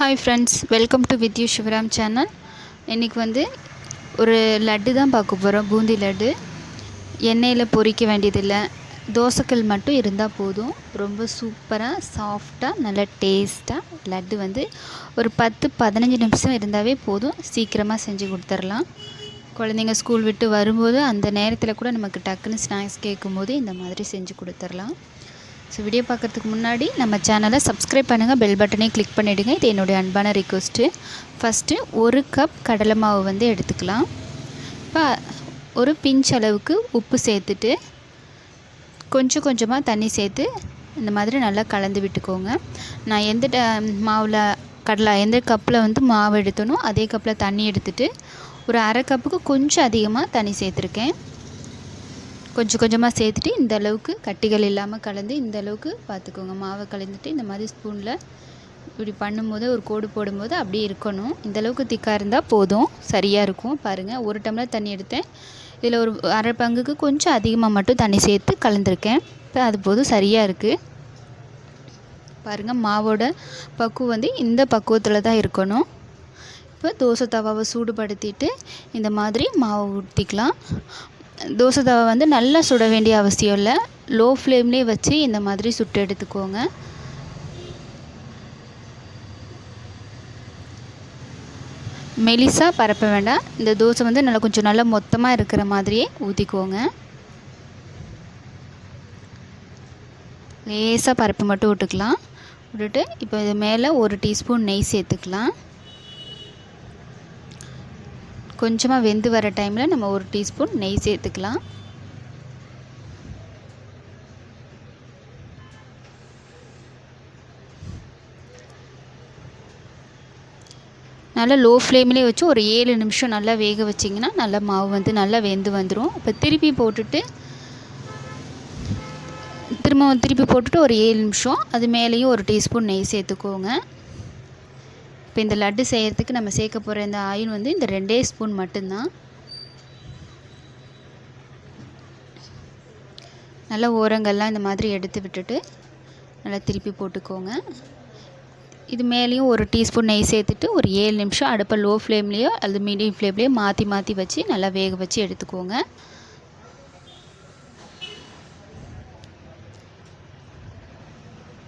Hi friends welcome to with you Sivaram channel இன்றைக்கி வந்து ஒரு லட்டு தான் பார்க்க போகிறோம் பூந்தி லட்டு. எண்ணெயில் பொரிக்க வேண்டியதில்லை. தோசைக்கல் மட்டும் இருந்தால் போதும். ரொம்ப சூப்பராக சாஃப்டாக நல்லா டேஸ்ட்டாக லட்டு வந்து ஒரு பத்து பதினஞ்சு நிமிஷம் இருந்தாவே போதும். சீக்கிரமாக செஞ்சு கொடுத்துர்லாம் குழந்தைங்க ஸ்கூல் விட்டு வரும்போது அந்த நேரத்தில் கூட நமக்கு டக்குன்னு ஸ்நாக்ஸ் கேட்கும்போது இந்த மாதிரி செஞ்சு கொடுத்துர்லாம் ஸோ வீடியோ பார்க்குறதுக்கு முன்னாடி நம்ம சேனலை சப்ஸ்கிரைப் பண்ணுங்கள் பெல் பட்டனையும் கிளிக் பண்ணிவிடுங்க இது என்னுடைய அன்பான ரிக்வஸ்ட்டு ஃபஸ்ட்டு ஒரு கப் கடலை மாவு வந்து எடுத்துக்கலாம். இப்போ ஒரு பிஞ்ச் அளவுக்கு உப்பு சேர்த்துட்டு கொஞ்சம் கொஞ்சமாக தண்ணி சேர்த்து இந்த மாதிரி நல்லா கலந்து விட்டுக்கோங்க. நான் எந்த மாவில் கடலை எந்த கப்பில் வந்து மாவு எடுத்தனோ அதே கப்பில் தண்ணி எடுத்துகிட்டு ஒரு அரை கப்புக்கு கொஞ்சம் அதிகமாக தண்ணி சேர்த்துருக்கேன். கொஞ்சம் கொஞ்சமாக சேர்த்துட்டு இந்த அளவுக்கு கட்டிகள் இல்லாமல் கலந்து இந்த அளவுக்கு பார்த்துக்கோங்க மாவை கலந்துட்டு இந்த மாதிரி ஸ்பூனில் இப்படி பண்ணும்போது ஒரு கோடு போடும்போது அப்படியே இருக்கணும். இந்த அளவுக்கு திக்காக இருந்தால் போதும். சரியாக இருக்கும். பாருங்கள் ஒரு டம்ளர் தண்ணி எடுத்தேன். இதில் ஒரு அரை பங்குக்கு கொஞ்சம் அதிகமாக மட்டும் தண்ணி சேர்த்து கலந்துருக்கேன். இப்போ அது போதும். சரியாக இருக்குது பாருங்கள் மாவோட பக்குவம் வந்து இந்த பக்குவத்தில் தான் இருக்கணும். இப்போ தோசை தவாவை சூடுபடுத்திட்டு இந்த மாதிரி மாவை ஊற்றிக்கலாம் தோசை தவை வந்து நல்லா சுட வேண்டிய அவசியம் இல்லை. லோ ஃப்ளேம்லேயே வச்சு இந்த மாதிரி சுட்டு எடுத்துக்கோங்க. மெலிசாக பரப்ப வேண்டாம். இந்த தோசை வந்து நல்லா கொஞ்சம் நல்லா மொத்தமாக இருக்கிற மாதிரியே ஊற்றிக்கோங்க லேசாக பரப்பு மட்டும் விட்டுக்கலாம். விட்டுட்டு இப்போ இது மேலே ஒரு டீஸ்பூன் நெய் சேர்த்துக்கலாம். கொஞ்சமாக வெந்து வர டைமில் நம்ம ஒரு டீஸ்பூன் நெய் சேர்த்துக்கலாம். நல்லா லோ ஃப்ளேம்லேயே வச்சு ஒரு ஏழு நிமிஷம் நல்லா வேக வச்சிங்கன்னா நல்லா மாவு வந்து நல்லா வெந்து வந்துடும் இப்போ திருப்பி போட்டுட்டு திரும்ப திருப்பி போட்டுட்டு ஒரு ஏழு நிமிஷம். அது மேலேயும் ஒரு டீஸ்பூன் நெய் சேர்த்துக்கோங்க. இப்போ இந்த லட்டு செய்கிறதுக்கு நம்ம சேர்க்க போகிற இந்த ஆயில் வந்து இந்த ரெண்டே ஸ்பூன் மட்டும்தான். நல்லா ஓரங்கள்லாம் இந்த மாதிரி எடுத்து விட்டுட்டு நல்லா திருப்பி போட்டுக்கோங்க. இது மேலேயும் ஒரு டீஸ்பூன் நெய் சேர்த்துட்டு ஒரு ஏழு நிமிஷம் அடுப்பை லோ ஃப்ளேம்லேயோ அல்லது மீடியம் ஃப்ளேம்லேயோ மாற்றி மாற்றி வச்சு நல்லா வேக வச்சு எடுத்துக்கோங்க.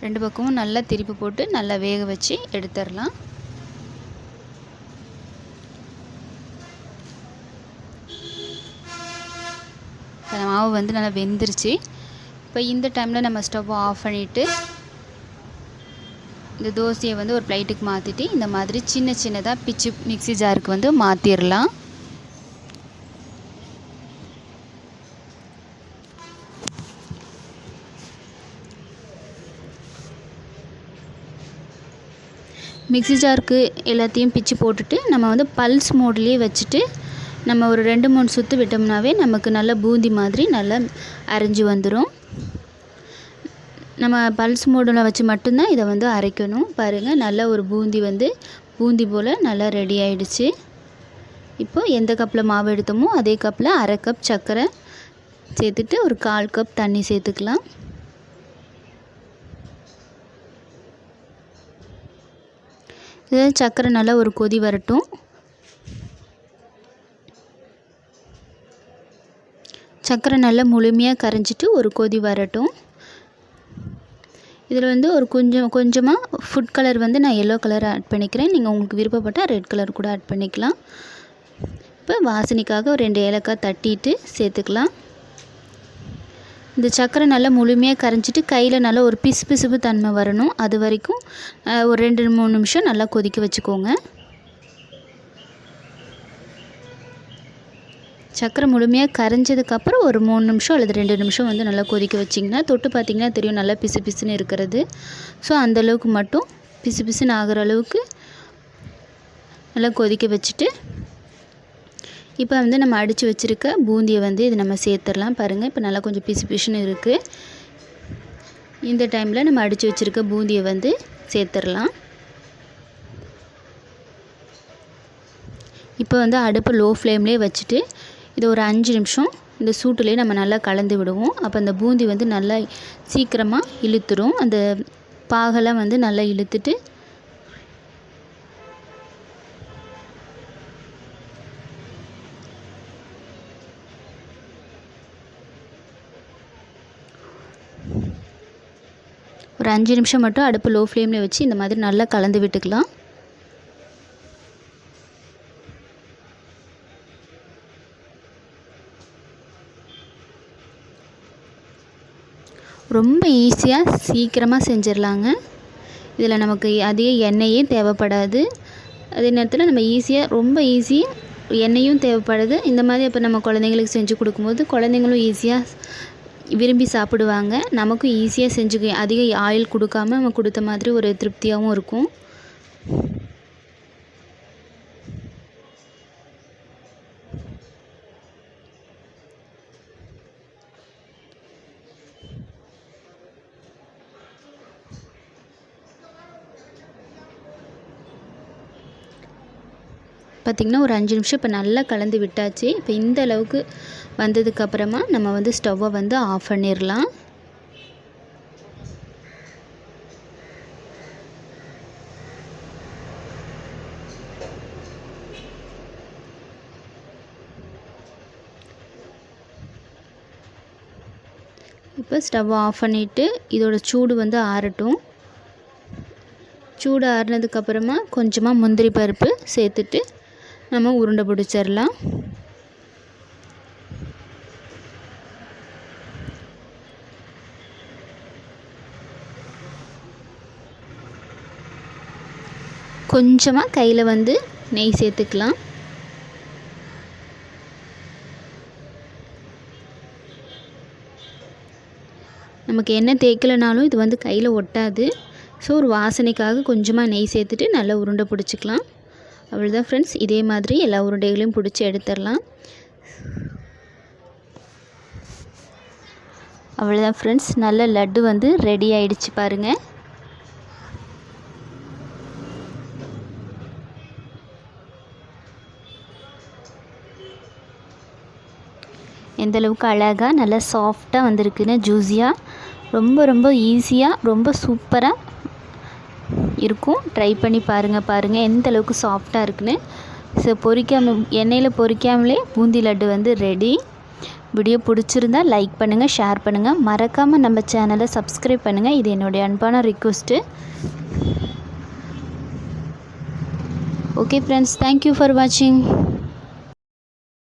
ரெண்டு பக்கமும் நல்லா திருப்பி போட்டு நல்லா வேக வச்சு எடுத்துடலாம். மாவு வந்து நல்லா வெந்துருச்சு. இப்போ இந்த டைமில் நம்ம ஸ்டவ்வை ஆஃப் பண்ணிவிட்டு இந்த தோசையை வந்து ஒரு பிளேட்டுக்கு மாற்றிட்டு இந்த மாதிரி சின்ன சின்னதாக பிச்சு மிக்சி ஜாருக்கு வந்து மாற்றிடலாம் மிக்சி ஜாருக்கு எல்லாத்தையும் பிச்சு போட்டுட்டு நம்ம வந்து பல்ஸ் மோட்லேயே வச்சுட்டு நம்ம ஒரு ரெண்டு மூணு சுற்று விட்டோம்னாவே நமக்கு நல்ல பூந்தி மாதிரி நல்லா அரைஞ்சி வந்துடும் நம்ம பல்ஸ் மூடில் வச்சு மட்டும்தான் இதை வந்து அரைக்கணும். பாருங்கள் நல்ல ஒரு பூந்தி வந்து பூந்தி போல் நல்லா ரெடி ஆகிடுச்சு இப்போது எந்த கப்பில் மாவு எடுத்தோமோ அதே கப்பில் அரை கப் சர்க்கரை சேர்த்துட்டு ஒரு கால் கப் தண்ணி சேர்த்துக்கலாம். இது சர்க்கரை நல்லா ஒரு கொதி வரட்டும். சர்க்கரை நல்லா முழுமையாக கரைஞ்சிட்டு ஒரு கொதி வரட்டும். இதில் வந்து ஒரு கொஞ்சம் கொஞ்சமாக ஃபுட் கலர் வந்து நான் எல்லோ கலர் ஆட் பண்ணிக்கிறேன். நீங்கள் உங்களுக்கு விருப்பப்பட்டால் ரெட் கலர் கூட ஆட் பண்ணிக்கலாம். இப்போ வாசனைக்காக ஒரு ரெண்டு ஏலக்காய் தட்டிட்டு சேர்த்துக்கலாம். இந்த சர்க்கரை நல்லா முழுமையாக கரைஞ்சிட்டு கையில் நல்லா ஒரு பிசு பிசுப்பு தன்மை வரணும். அது வரைக்கும் ஒரு ரெண்டு மூணு நிமிஷம் நல்லா கொதிக்க வச்சுக்கோங்க. சக்கரை முழுமையாக கரைஞ்சதுக்கப்புறம் ஒரு மூணு நிமிஷம் அல்லது ரெண்டு நிமிஷம் வந்து நல்லா கொதிக்க வச்சிங்கன்னா தொட்டு பார்த்திங்கன்னா தெரியும் நல்லா பிசு பிசுன்னு இருக்கிறது. ஸோ அந்தளவுக்கு மட்டும் பிசு பிசுன்னு ஆகிற அளவுக்கு நல்லா கொதிக்க வச்சுட்டு இப்போ வந்து நம்ம அடித்து வச்சுருக்க பூந்தியை வந்து இது நம்ம சேர்த்துடலாம். பாருங்கள் இப்போ நல்லா கொஞ்சம் பிசு பிசுன்னு இருக்குது இந்த டைமில் நம்ம அடித்து வச்சுருக்க பூந்தியை வந்து சேர்த்துடலாம். இப்போ வந்து அடுப்பை லோ ஃப்ளேம்லேயே வச்சுட்டு இது ஒரு அஞ்சு நிமிஷம். இந்த சூட்டுலேயே நம்ம நல்லா கலந்து விடுவோம். அப்போ அந்த பூந்தி வந்து நல்லா சீக்கிரமாக இழுத்துரும். அந்த பாகெல்லாம் வந்து நல்லா இழுத்துட்டு ஒரு அஞ்சு நிமிஷம் மட்டும் அடுப்பு லோ ஃப்ளேமில் வச்சு இந்த மாதிரி நல்லா கலந்து விட்டுக்கலாம். ரொம்ப ஈஸியாக சீக்கிரமாக செஞ்சிடலாங்க. இதில் நமக்கு அதிக எண்ணெயே தேவைப்படாது. அதே நேரத்தில் நம்ம ஈஸியாக ரொம்ப ஈஸி எண்ணெயும் தேவைப்படுது. இந்த மாதிரி இப்போ நம்ம குழந்தைங்களுக்கு செஞ்சு கொடுக்கும்போது குழந்தைங்களும் ஈஸியாக விரும்பி சாப்பிடுவாங்க. நமக்கும் ஈஸியாக செஞ்சு அதிக ஆயில் கொடுக்காம நம்ம கொடுத்த மாதிரி ஒரு திருப்தியாகவும் இருக்கும். பார்த்திங்கன்னா ஒரு அஞ்சு நிமிஷம் இப்போ நல்லா கலந்து விட்டாச்சு. இப்போ இந்த அளவுக்கு வந்ததுக்கப்புறமா நம்ம வந்து ஸ்டவ்வை வந்து ஆஃப் பண்ணிடலாம் இப்போ ஸ்டவ் ஆஃப் பண்ணிவிட்டு இதோட சூடு வந்து ஆறட்டும். சூடு ஆறுனதுக்கப்புறமா கொஞ்சமாக முந்திரி பருப்பு சேர்த்துட்டு நம்ம உருண்டை பிடிச்சிடலாம். கொஞ்சமாக கையில் வந்து நெய் சேர்த்துக்கலாம். நமக்கு என்ன தேய்க்கலைனாலும் இது வந்து கையில் ஒட்டாது. ஸோ ஒரு வாசனைக்காக கொஞ்சமாக நெய் சேர்த்துட்டு நல்லா உருண்டை பிடிச்சிக்கலாம். அவ்வளோதான் ஃப்ரெண்ட்ஸ் இதே மாதிரி எல்லா உருண்டைகளையும் பிடிச்சி எடுத்துடலாம். அவ்வளோதான் ஃப்ரெண்ட்ஸ் நல்ல லட்டு வந்து ரெடி ஆயிடுச்சு பாருங்கள் எந்தளவுக்கு அழகாக நல்லா சாஃப்டாக வந்திருக்குன்னு ஜூஸியாக ரொம்ப ரொம்ப ஈஸியாக ரொம்ப சூப்பராக இருக்கும். ட்ரை பண்ணி பாருங்கள் பாருங்கள் எந்த அளவுக்கு சாஃப்டாக இருக்குன்னு. ஸோ பொறிக்காம எண்ணெயில் பொறிக்காமலே பூந்தி லட்டு வந்து ரெடி வீடியோ பிடிச்சிருந்தா லைக் பண்ணுங்கள் ஷேர் பண்ணுங்கள் மறக்காமல் நம்ம சேனலை சப்ஸ்கிரைப் பண்ணுங்கள் இது என்னுடைய அன்பான request okay friends thank you for வாட்சிங்